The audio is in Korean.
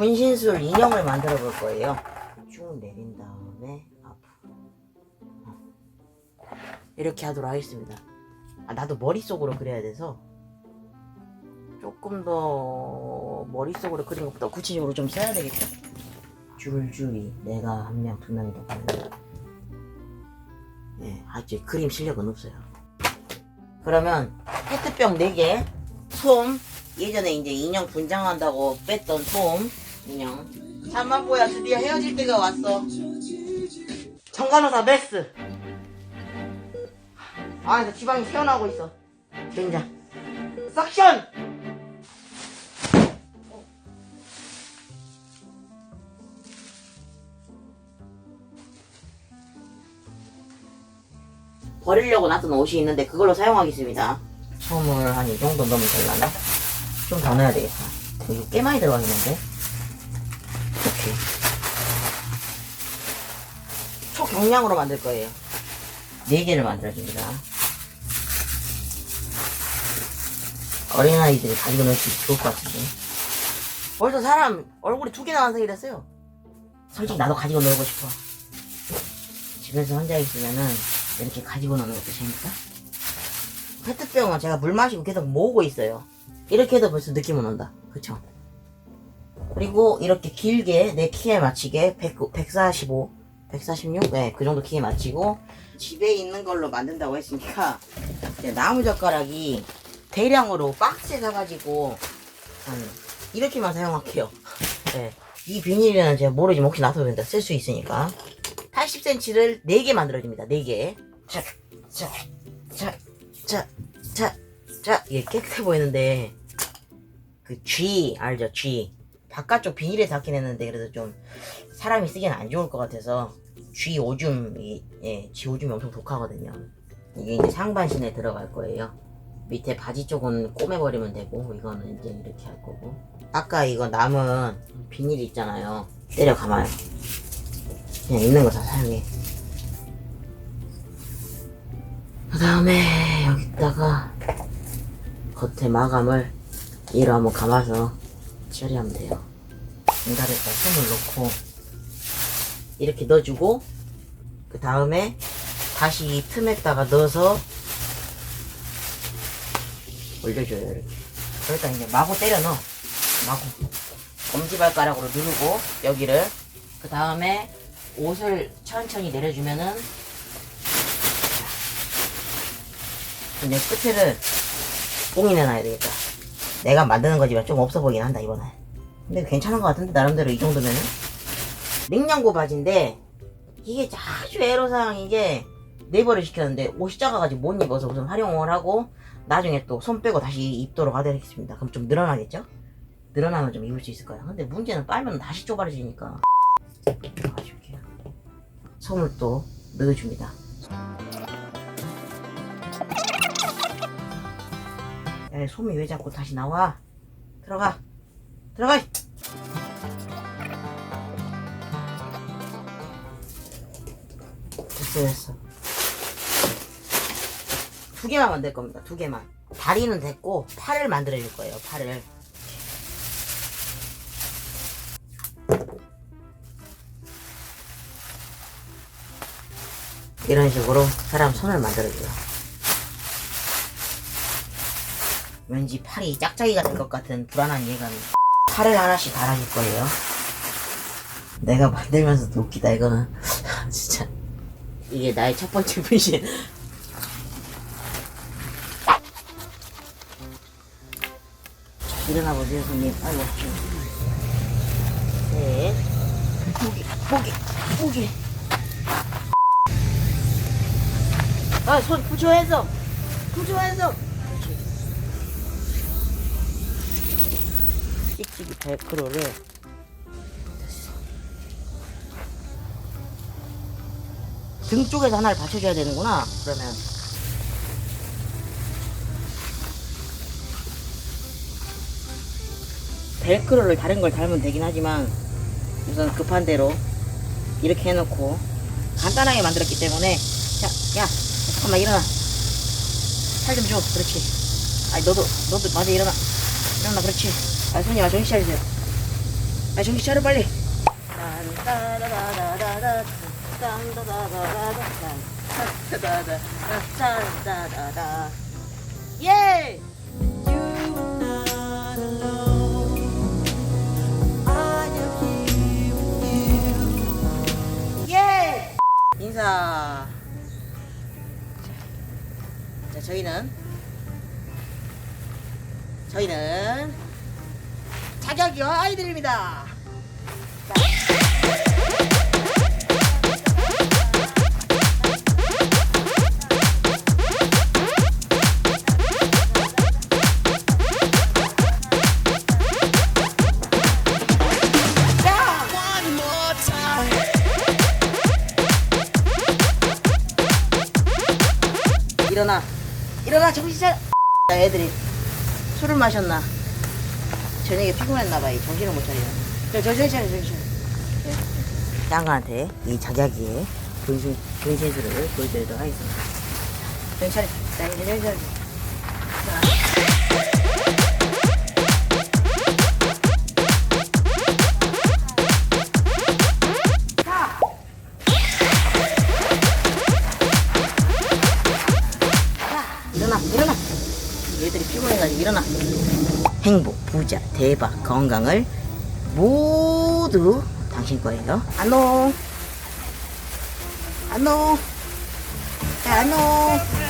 분신술 인형을 만들어 볼 거예요. 쭉 내린 다음에 앞으로 어. 이렇게 하도록 하겠습니다. 아, 나도 머릿속으로 그려야 돼서 조금 더 머릿속으로 그린 것보다 구체적으로 좀 써야 되겠다. 줄줄이 내가 한 명, 두 명이 더 가는 예, 아직 그림 실력은 없어요. 그러면 페트병 4개, 솜, 예전에 이제 인형 분장한다고 뺐던 솜, 인형. 잠만보야 드디어 헤어질 때가 왔어. 정간호사 메스. 아, 나 지방이 새어나오고 있어. 된장. 석션! 버리려고 놨던 옷이 있는데 그걸로 사용하겠습니다. 솜을 한 이 정도 넣으면 되려나? 좀 더 넣어야 되겠다. 이게 꽤 많이 들어가 있는데. 이렇게. 초경량으로 만들 거예요. 4개를 만들어줍니다. 어린아이들이 가지고 놀수 있을 좋을 것 같은데. 벌써 사람 얼굴이 두 개나 완성이 됐어요. 솔직히 나도 가지고 놀고 싶어. 집에서 혼자 있으면은 이렇게 가지고 노는 것도 재밌다. 페트병은 제가 물 마시고 계속 모으고 있어요. 이렇게 해도 벌써 느낌은 온다. 그쵸? 그리고 이렇게 길게 내 키에 맞추게 100, 145, 146? 네, 그 정도 키에 맞추고 집에 있는 걸로 만든다고 했으니까 이제 나무 젓가락이 대량으로 박스에 사가지고 한 이렇게만 사용할게요. 네. 이 비닐은 제가 모르지만 혹시 나서 된다 쓸 수 있으니까 80cm를 4개 만들어줍니다. 4개. 자, 자, 자, 자, 자, 자. 이게 깨끗해 보이는데, 그 G, 알죠? G. 바깥쪽 비닐에 닿긴 했는데, 그래도 좀 사람이 쓰기엔 안 좋을 것 같아서, G 오줌이, 예, G 오줌이 엄청 독하거든요. 이게 이제 상반신에 들어갈 거예요. 밑에 바지 쪽은 꼬매버리면 되고, 이거는 이제 이렇게 할 거고. 아까 이거 남은 비닐 있잖아요. 때려 감아요. 그냥 있는 거 다 사용해. 그 다음에 여기다가 겉에 마감을 얘로 한번 감아서 처리하면 돼요. 중간에다 손을 넣고 이렇게 넣어주고 그 다음에 다시 이 틈에다가 넣어서 올려줘요 이렇게. 그러다 이제 마구 때려 넣어. 마구. 엄지발가락으로 누르고 여기를 그 다음에 옷을 천천히 내려주면은 근데 끝을 뽕이 내놔야 되겠다. 내가 만드는 거지만 좀 없어 보이긴 한다 이번에. 근데 괜찮은 것 같은데 나름대로 이 정도면은 냉장고 바지인데 이게 아주 애로사항인 게 네벌을 시켰는데 옷이 작아가지고 못 입어서 우선 활용을 하고 나중에 또 손 빼고 다시 입도록 하겠습니다. 그럼 좀 늘어나겠죠? 늘어나면 좀 입을 수 있을 거야. 근데 문제는 빨면 다시 좁아지니까. 아쉽게요. 솜을 또 넣어줍니다. 야, 솜이 왜 자꾸 다시 나와? 들어가. 들어가. 됐어, 됐어. 두 개만 만들 겁니다. 두 개만. 다리는 됐고, 팔을 만들어 줄 거예요, 팔을. 이런 식으로 사람 손을 만들어줘요. 왠지 팔이 짝짝이가 될 것 같은 불안한 예감이. 팔을 하나씩 달아줄 거예요. 내가 만들면서도 웃기다, 이거는. 진짜. 이게 나의 첫 번째 분신. 자, 일어나 보세요, 손님. 아이고. 셋. 포기, 포기, 포기. 아, 손 부조해서. 부조해서. 그렇지. 찍찍이 벨크로를 됐어. 등 쪽에서 하나를 받쳐줘야 되는구나. 그러면. 벨크로를 다른 걸 달면 되긴 하지만 우선 급한 대로 이렇게 해놓고 간단하게 만들었기 때문에 자, 야, 잠깐만 일어나. 살 좀 줘. 그렇지. 아니 너도 너도 맞아 일어나. 일어나 그렇지. 아 손님 아 정신 차리세요. 아 정신 차려 빨리. 예! 예! 인사. 자, 자, 저희는 저희는 자격이와 아이들입니다. 일어나. 일어나 정신 차려. 자, 애들이 술을 마셨나 저녁에 피곤했나봐 이 정신을 못 차리네. 저 정신 차려 정신 차려 양아한테 이 자작이의 분신, 분신술을 보여드리도록 하겠습니다. 정신 차려 자 이제 정신 차려 일어나 일어나. 얘들이 피곤해가지고 일어나 행복 부자 대박 건강을 모두 당신 거예요. 안녕 안녕 야, 안녕